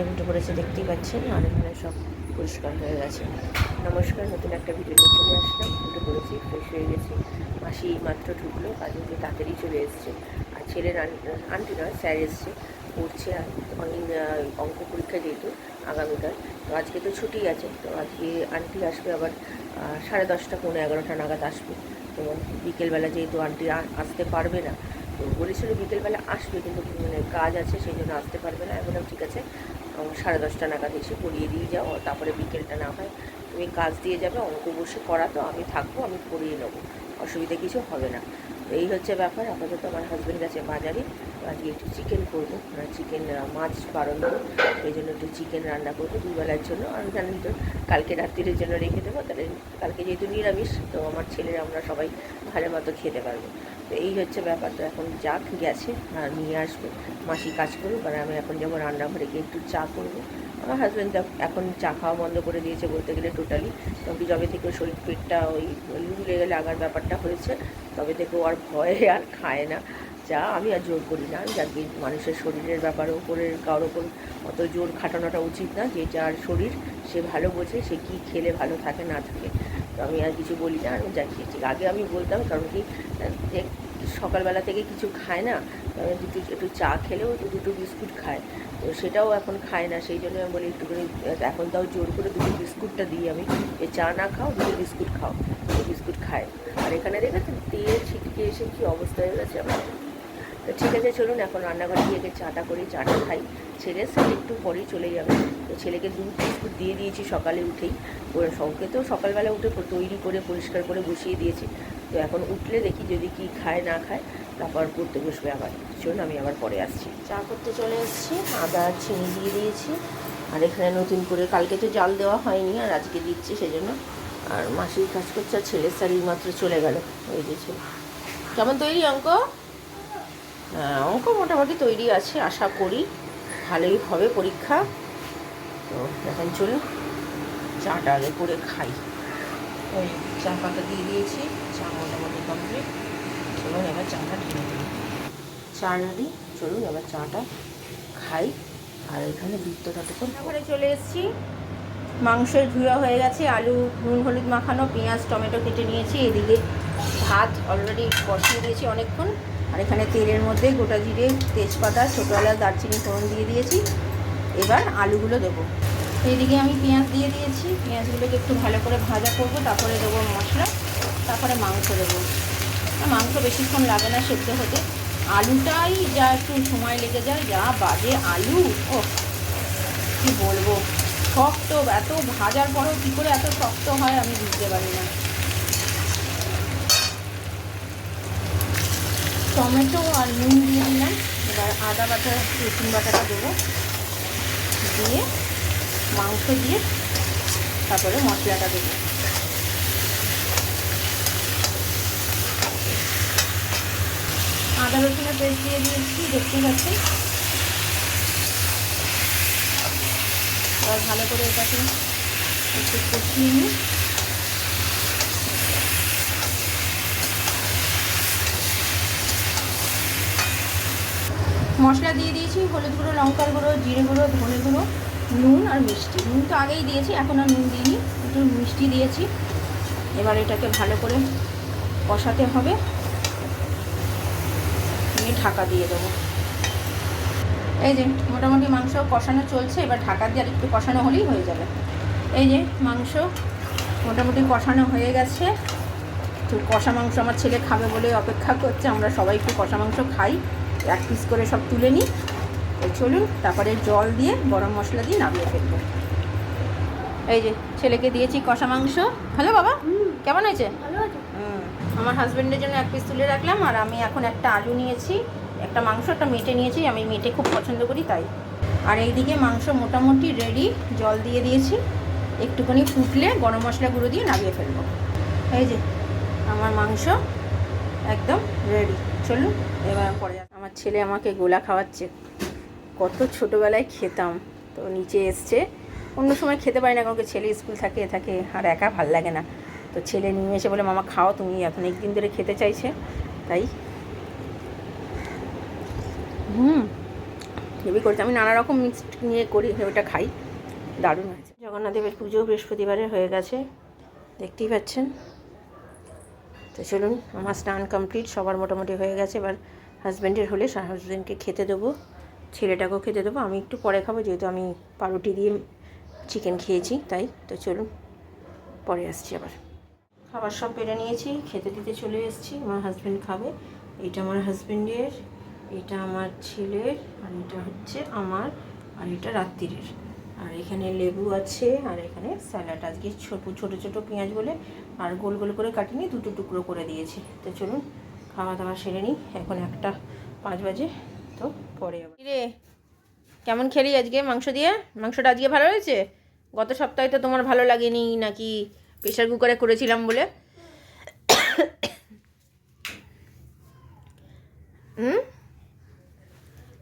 রোদে উঠে পড়েছে দেখতেই পাচ্ছেন এখানে সব পরিষ্কার হয়ে গেছে। নমস্কার, নতুন একটা ভিডিও চলে আসলাম। উঠে পড়েছি ফ্রেশ হয়ে গেছি। মাসি মাত্র ঢুকলো, কাজে তাড়াতাড়ি চলে এসছে। আর ছেলের আন- আন্টি নয়, স্যার এসছে। পড়ছে আর অনেক অঙ্ক পরীক্ষা যেহেতু আগামীকাল, তো আজকে তো ছুটি আছে, তো আজকে আন্টি আসবে আবার সাড়ে দশটা পৌনে এগারোটা নাগাদ আসবে। তো বিকেলবেলা যেহেতু আন্টি আসতে পারবে না, তো বলেছিল বিকেলবেলা আসবে, কিন্তু মানে কাজ আছে, সেই জন্য আসতে পারবে না। এখন ঠিক আছে সাড়ে দশটা নাগাদ এসে পড়িয়ে দিয়ে যাও তারপরে বিকেলটা না হয় তুমি কাজ দিয়ে যাবে, অঙ্ক বসে করা, তো আমি থাকব, আমি পড়িয়ে নেব, অসুবিধা কিছু হবে না। এই হচ্ছে ব্যাপার, আপাতত আমার হাজব্যান্ড গেছে বাজারে আজকে একটু চিকেন করব চিকেন মাছ বারণ এই জন্য একটু চিকেন রান্না করব দুবেলার জন্য, আর জানেন তো, কালকে রাত্রির জন্য রেখে দেবো, তাহলে কালকে যেহেতু নিরামিষ, তো আমার ছেলেরা আমরা সবাই ভালো মতো খেতে পারব। তো এই হচ্ছে ব্যাপার তো এখন যাক, গেছে। আর নিয়ে আসবে। মাসি কাজ করুক, আর আমি এখন যাব রান্নাঘরে গিয়ে একটু চা করব। আমার হাজব্যান্ড এখন চা খাওয়া বন্ধ করে দিয়েছে বলতে গেলে টোটালি তবে যবে থেকে শরীর পেটটা ওই লু লেগে লাগার ব্যাপারটা হয়েছে। তবে থেকে ও আর ভয়ে আর খায় না। যা, আমি আর জোর করি না। যাকে মানুষের শরীরের ব্যাপারে ওপরে কারোর ওপর অত জোর খাটানোটা উচিত না। যে যার শরীর, সে ভালো বোঝে, সে কী খেলে ভালো থাকে, না থাকে। আমি আর কিছু বলি না, আমি যা খেয়েছি আগে আমি বলতাম, কারণ কি সকালবেলা থেকে কিছু খায় না দুটো, একটু চা খেলেও দুটো বিস্কুট খায়। তো সেটাও এখন খায় না, সেই জন্য আমি বলি একটুখানি, এখন তাও জোর করে দুটো বিস্কুটটা দিই আমি। যে চা না খাও, দুটো বিস্কুট খাও তো বিস্কুট খায়। আর এখানে দেখেছেন, তেল ছিটকে এসে কী অবস্থা হয়ে গেছে আমার? তো ঠিক আছে, চলুন এখন রান্নাঘরে গিয়ে চাটা করি, চাটা খাই ছেলে সে একটু পরেই চলে যাবে। তো ছেলেকে দুধ বিস্কুট দিয়ে দিয়েছি সকালে উঠেই। ওর সবকে তো সকালবেলা উঠে তৈরি করে, পরিষ্কার করে বসিয়ে দিয়েছি। তো এখন উঠলে দেখি যদি কি খায়, না খায়, তারপর পড়তে বসবে আবার। চলুন আমি আবার পরে আসছি। চা করতে চলে এসেছি, আদা, চিনি দিয়ে দিয়েছি। আর এখানে নতুন করে কালকে তো জাল দেওয়া হয়নি, আর আজকে দিচ্ছি সেজন্য। আর মাসির কাজ করছে, আর ছেলের শাড়ি মাত্র চলে গেল। ওই যে কেমন তৈরি, অঙ্ক? অঙ্ক মোটামুটি তৈরি আছে আশা করি। ভালোই হবে পরীক্ষা। তো এখন চলুন চাটা আগে করে খাই। ওই চা পাতা দিয়ে দিয়েছি চা মোটামুটি কমপ্লিট চলুন এবার চাটা ঢেলে দিই। চা রেডি চলুন এবার চাটা খাই। আর এখানে বৃত্তটাটুকু ঘরে চলে এসেছি। মাংসের ধুয়া হয়ে গেছে আলু নুন হলুদ মাখানো পেঁয়াজ টমেটো কেটে নিয়েছি। এদিকে ভাত অলরেডি বসিয়ে দিয়েছি অনেকক্ষণ। আর এখানে তেলের মধ্যে গোটা জিরে, তেজপাতা ছোটো এলাচ দারচিনি, ফোড়ন দিয়ে দিয়েছি। এবার আলুগুলো দেবো। এইদিকে আমি পেঁয়াজ দিয়ে দিয়েছি। পেঁয়াজগুলোকে একটু ভালো করে ভাজা করব, তারপরে দেবো মশলা, তারপরে মাংস দেবো। মাংস বেশিক্ষণ লাগে না সেদ্ধ হতে। আলুটাই যা একটু সময় লেগে যায়, যা বাজে আলু ও কি বলব? শক্ত, এত ভাজার পরেও কী করে এত শক্ত হয় আমি বুঝতে পারি না। টমেটো আর নুন দিয়ে দিলাম। এবার আদা বাটা, রসুন বাটাটা দেবো। দিয়ে মাংস দিয়ে তারপরে মশলাটা দেবো। আদা, রসুনের পেস্ট দিয়ে দিয়েছি, দেখতে পাচ্ছি এবার ভালো করে এটাকে একটু কষিয়ে নিই। মশলা দিয়ে দিয়েছি, হলুদ গুঁড়ো, লঙ্কার গুঁড়ো, জিরে গুঁড়ো, ধনে গুঁড়ো, নুন আর মিষ্টি। নুন তো আগেই দিয়েছি, এখন আর নুন দিইনি, একটু মিষ্টি দিয়েছি। এবার এটাকে ভালো করে কষাতে হবে। আমি ঢাকা দিয়ে দেবো। এই যে, মোটামুটি মাংস কষানো চলছে, এবার ঢাকা দিয়ে আর একটু কষানো হলেই হয়ে যাবে। এই যে, মাংস মোটামুটি কষানো হয়ে গেছে। কষা মাংস আমার ছেলে খাবে বলে অপেক্ষা করছে, আমরা সবাই একটু কষা মাংস খাই। এক পিস করে সব তুলে নিই। এই চলুন তারপরে জল দিয়ে গরম মশলা দিয়ে নামিয়ে ফেলব। এই যে ছেলেকে দিয়েছি কষা মাংস। হ্যালো বাবা কেমন হয়েছে? হুম আমার হাজব্যান্ডের জন্য এক পিস তুলে রাখলাম আর আমি এখন একটা আলু নিয়েছি একটা মাংস একটা মেটে নিয়েছি আমি মেটে খুব পছন্দ করি তাই। আর এইদিকে মাংস মোটামুটি রেডি জল দিয়ে দিয়েছি। একটুখানি ফুটলে গরম মশলা গুঁড়ো দিয়ে নামিয়ে ফেলব। এই যে আমার মাংস একদম রেডি চলুন এবার পরে। আমার ছেলে আমাকে গোলা খাওয়াচ্ছে। কত ছোটোবেলায় খেতাম। তো নিচে এসছে। অন্য সময় খেতে পারি না কারণ ছেলে স্কুল থাকে থাকে আর একা ভালো লাগে না। তো ছেলে নিয়ে এসে বলে মামা খাও তুমি এখন একদিন ধরে খেতে চাইছে। তাই হুম। হেভি করছে। আমি নানা রকম মিক্সড নিয়ে করি ওটা খাই। দারুণ হয়েছে। জগন্নাথ দেবের পুজো বৃহস্পতিবারে হয়ে গেছে। দেখতেই পাচ্ছেন? তো চলুন আমার স্নান কমপ্লিট সবার মোটামুটি হয়ে গেছে। এবার হাজব্যান্ডের হলে হাজব্যান্ডকে খেতে দেবো, ছেলেটাকেও খেতে দেবো। আমি একটু পরে খাব, যেহেতু আমি পাউরুটি দিয়ে চিকেন খেয়েছি, তাই। তো চলুন, পরে আসছি আবার। খাবার সব পেরে নিয়েছি, খেতে দিতে চলে এসেছি, আমার হাজব্যান্ড খাবে। এটা আমার হাজব্যান্ডের এটা আমার ছেলের, আর এটা হচ্ছে আমার, আর এটা রাত্রিরের। আর এখানে লেবু আছে, আর এখানে স্যালাড। আজকে ছোট, ছোটো, ছোট পেঁয়াজ বলে, আর গোল গোল করে কাটিনি, দুটো টুকরো করে দিয়েছি। তো চলুন খাওয়া দাওয়া সেরে নিই। এখন একটা পাঁচ বাজে তো পরে আবার। রে কেমন খেলি আজকে মাংস দিয়ে? মাংসটা আজকে ভালো হয়েছে? গত সপ্তাহে তো তোমার ভালো লাগেনি নাকি প্রেশার কুকারে করেছিলাম বলে। হুম?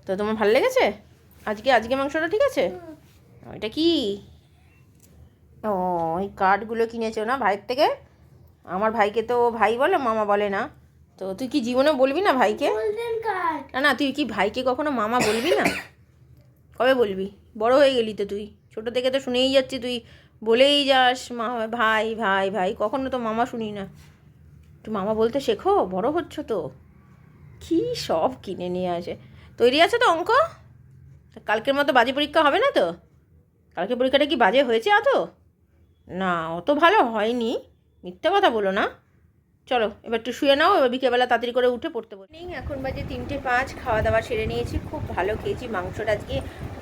তো তোমার ভালো লেগেছে? আজকে আজকে মাংসটা ঠিক আছে? এটা কি? ও ওই কার্ডগুলো কিনেছো না ভাইয়ের থেকে? আমার ভাইকে তো ভাই বলে মামা বলে না। তো তুই কি জীবনে বলবি না ভাইকে? না না তুই কি ভাইকে কখনো মামা বলবি না? কবে বলবি? বড় হয়ে গেলি তো তুই। ছোটো থেকে তো শুনেই যাচ্ছি তুই। বলেই যাস মা ভাই ভাই ভাই। কখনো তো মামা শুনি না। তুই মামা বলতে শেখো? বড় হচ্ছ তো। কি সব কিনে নিয়ে আসে। তৈরি আছে তো অঙ্ক? কালকের মতো বাজে পরীক্ষা হবে না তো? কালকে পরীক্ষাটা কি বাজে হয়েছে অত না অত ভালো হয়নি। মিথ্যা কথা বলো না। চলো, এবার একটু শুয়ে নাও, এবার বিকেলবেলা তাড়াতাড়ি করে উঠে পড়তে বলি। এখন বাজে তিনটে পাঁচ, খাওয়া দাওয়া সেরে নিয়েছি, খুব ভালো খেয়েছি মাংসটা আজকে।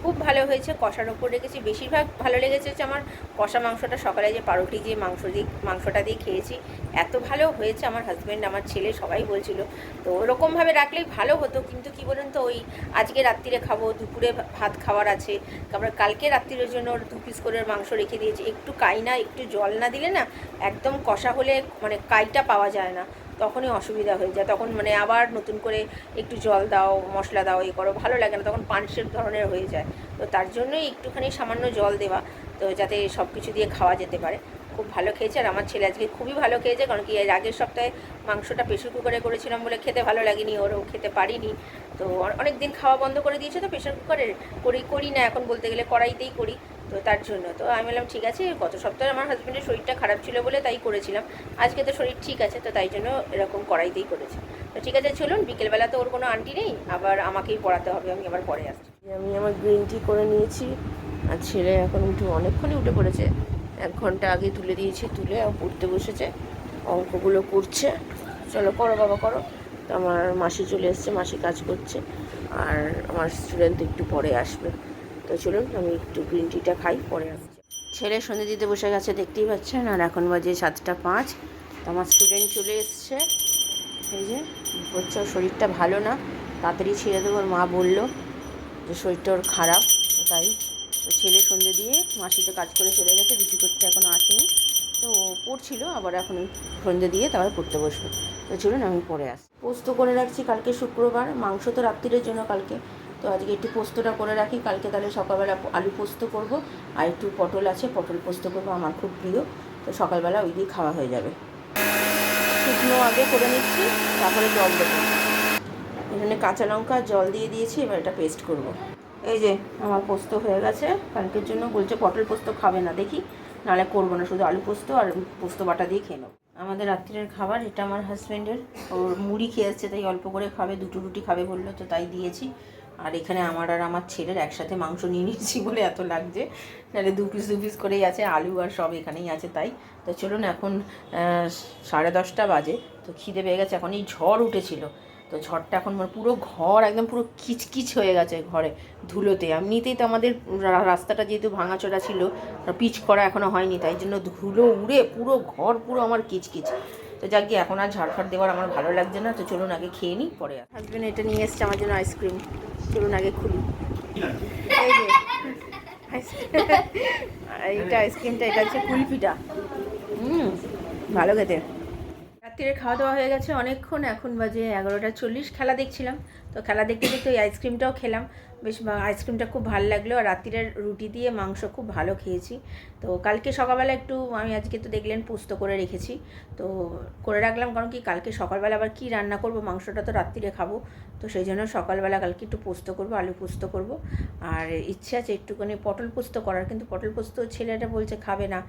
খুব ভালো হয়েছে, কষার ওপর রেখেছি। বেশিরভাগ ভালো লেগেছে হচ্ছে আমার কষা মাংসটা, সকালে যে পাউরুটি দিয়ে মাংস দিয়ে, মাংসটা দিয়ে খেয়েছি। এত ভালো হয়েছে আমার হাজব্যান্ড আমার ছেলে, সবাই বলছিল। তো ওরকমভাবে রাখলেই ভালো হতো, কিন্তু কি বলুন তো, ওই আজকে রাত্রিরে খাব, দুপুরে ভাত খাওয়ার আছে। তারপরে কালকে রাত্রিরের জন্য দু পিস করে মাংস রেখে দিয়েছি। একটু কাই না, একটু জল না দিলে না, একদম কষা হলে মানে কাইটা পাওয়া যায় না। তখনই অসুবিধা হয়ে যায়। তখন মানে আবার নতুন করে একটু জল দাও, মশলা দাও, এ করো, ভালো লাগে না, তখন পানসের ধরনের হয়ে যায়। তো তার জন্যই একটুখানি সামান্য জল দেওয়া, তো যাতে সব কিছু দিয়ে খাওয়া যেতে পারে। খুব ভালো খেয়েছে, আর আমার ছেলে আজকে খুবই ভালো খেয়েছে, কারণ কি এর আগের সপ্তাহে মাংসটা প্রেশার কুকারে করেছিলাম বলে খেতে ভালো লাগেনি ওরও খেতে পারিনি। তো অনেক দিন খাওয়া বন্ধ করে দিয়েছে তো প্রেশার কুকারের করি করি না এখন বলতে গেলে কড়াইতেই করি। তো তার জন্য। তো আমি বললাম, ঠিক আছে, গত সপ্তাহে আমার হাজব্যান্ডের শরীরটা খারাপ ছিল বলে তাই করেছিলাম। আজকে তো শরীর ঠিক আছে, তো তাই জন্য এরকম কড়াইতেই করেছি। তো ঠিক আছে, চলুন, বিকেলবেলা তো ওর কোনো আন্টি নেই, আবার আমাকেই পড়াতে হবে, আমি আবার পরে আসছি। আমি আমার গ্রিন টি করে নিয়েছি, আর ছেলে এখন উঠে অনেকক্ষণই উঠে পড়েছে। এক ঘণ্টা আগে তুলে দিয়েছি, তুলে পড়তে বসেছে, অঙ্কগুলো করছে। চলো, করো বাবা, করো। তো আমার মাসি চলে এসছে, মাসি কাজ করছে, আর আমার স্টুডেন্ট একটু পরে আসবে। তো চলুন, আমি একটু গ্রিন টিটা খাই, পরে আসছি। ছেলে সন্ধে দিতে বসে গেছে, দেখতেই পাচ্ছেন, আর এখন বাজে সাতটা পাঁচ। তো আমার স্টুডেন্ট চলে এসছে। এই যে হচ্ছে শরীরটা ভালো না, তাড়াতাড়ি ছেড়ে দেবো, ওর মা বলল যে শরীরটা ওর খারাপ তাই তো ছেলে সন্ধে দিয়ে মাসি তো কাজ করে চলে গেছে রুটি করতে এখনও আসেনি। তো ও পড়ছিল, আবার এখন সন্ধে দিয়ে তারপর পড়তে বসবে তো চলুন, আমি পরে আসি পোস্ত করে রাখছি কালকে শুক্রবার, মাংস তো রাত্রিরের জন্য কালকে। তো আজকে একটু পোস্তটা করে রাখি। কালকে তাহলে সকালবেলা আলু পোস্ত করব। আর একটু পটল আছে, পটল পোস্ত করব, আমার খুব প্রিয়। তো সকালবেলা ওই দিয়ে খাওয়া হয়ে যাবে। শুকনো আগে করে নিচ্ছি, তারপরে জল দেবো। এখানে কাঁচা লঙ্কা জল দিয়ে দিয়েছি, এবার এটা পেস্ট করব। এই যে, আমার পোস্ত হয়ে গেছে। কালকের জন্য বলছে পটল পোস্ত খাবে না, দেখি। নাহলে করব না, শুধু আলু পোস্ত আর পোস্ত বাটা দিয়ে খেয়ে আমাদের রাত্রের খাবার, এটা আমার হাজব্যান্ডের ওর মুড়ি খেয়ে আসছে তাই অল্প করে খাবে, দুটো রুটি খাবে বলল, তো তাই দিয়েছি। আর এখানে আমার আর আমার ছেলের একসাথে মাংস নিয়ে নিয়েছি বলে এত লাগছে। নাহলে দু পিস দু পিস করেই আছে, আলু আর সব এখানেই আছে তাই। তো চলুন এখন সাড়ে দশটা বাজে, তো খিদে পেয়ে গেছে এখন এই ঝড় উঠেছিল। তো ঝড়টা এখন মানে পুরো ঘর একদম পুরো কিচকিচ হয়ে গেছে ঘরে, ধুলোতে। এমনিতেই তো আমাদের রাস্তাটা যেহেতু ভাঙাচোরা ছিল পিচ করা এখনও হয়নি, তাই জন্য ধুলো উড়ে পুরো ঘর, পুরো আমার কিচকিচ। তো যাক এখন আর ঝাড়ফাড় দেওয়ার আমার ভালো লাগছে না, তো চলুন আগে খেয়ে নিই, পরে হাজবেন্ড এটা নিয়ে এসছে আমার জন্য আইসক্রিম চলুন আগে খুলি। এই যে। এইটা আইসক্রিমটা, এটা হচ্ছে কুলফিটা। ভালো খেতে। রাত্রিরে খাওয়া দাওয়া হয়ে গেছে অনেকক্ষণ, এখন বাজে এগারোটা চল্লিশ, খেলা দেখছিলাম। তো খেলা দেখতে দেখতে ওই আইসক্রিমটাও খেলাম। বেশ আইসক্রিমটা খুব ভালো লাগল আর রাত্রিরের রুটি দিয়ে মাংস খুব ভালো খেয়েছি। তো কালকে সকালবেলা একটু, আমি আজকে তো দেখলেন পোস্ত করে রেখেছি। তো করে রাখলাম, কারণ কি কালকে সকালবেলা আবার কি রান্না করব, মাংসটা তো রাত্রিরে খাব। তো সেই জন্য সকালবেলা কালকে একটু পোস্ত করব, আলু পোস্ত করব। আর ইচ্ছে আছে একটুখানি পটল পোস্ত করার, কিন্তু পটল পোস্ত ছেলেটা বলছে খাবে না।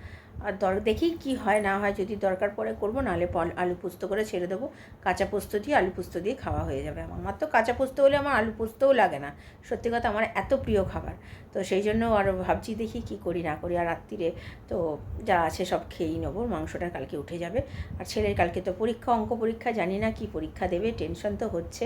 আর দর, দেখি কি হয় না হয়, যদি দরকার পড়ে করব, নাহলে পল- আলু পোস্ত করে ছেড়ে দেবো। কাঁচা পোস্ত দিয়ে, আলু পোস্ত দিয়ে খাওয়া হয়ে যাবে আমার। আমার তো কাঁচা পোস্ত হলে আমার আলু পোস্তও লাগে না। সত্যি কথা আমার এত প্রিয় খাবার। তো সেই জন্য আরও ভাবছি দেখি কি করি না করি। আর রাত্রিরে তো যা আছে সব খেয়েই নেব। মাংসটা কালকে উঠে যাবে। আর ছেলের কালকে তো পরীক্ষা, অঙ্ক পরীক্ষা, জানি না কি পরীক্ষা দেবে টেনশন তো হচ্ছে।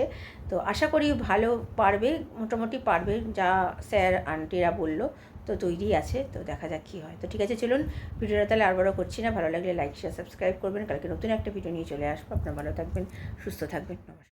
তো আশা করি ভালো পারবে, মোটামুটি পারবে যা স্যার, আন্টিরা বলল, তো তৈরি আছে। তো দেখা যাক কী হয়। তো ঠিক আছে, চলুন ভিডিওটা তাহলে আর বড় করছি না। ভালো লাগলে লাইক শেয়ার সাবস্ক্রাইব করবেন। কালকে নতুন একটা ভিডিও নিয়ে চলে আসব। আপনার ভালো থাকবেন, সুস্থ থাকবেন। নমস্কার।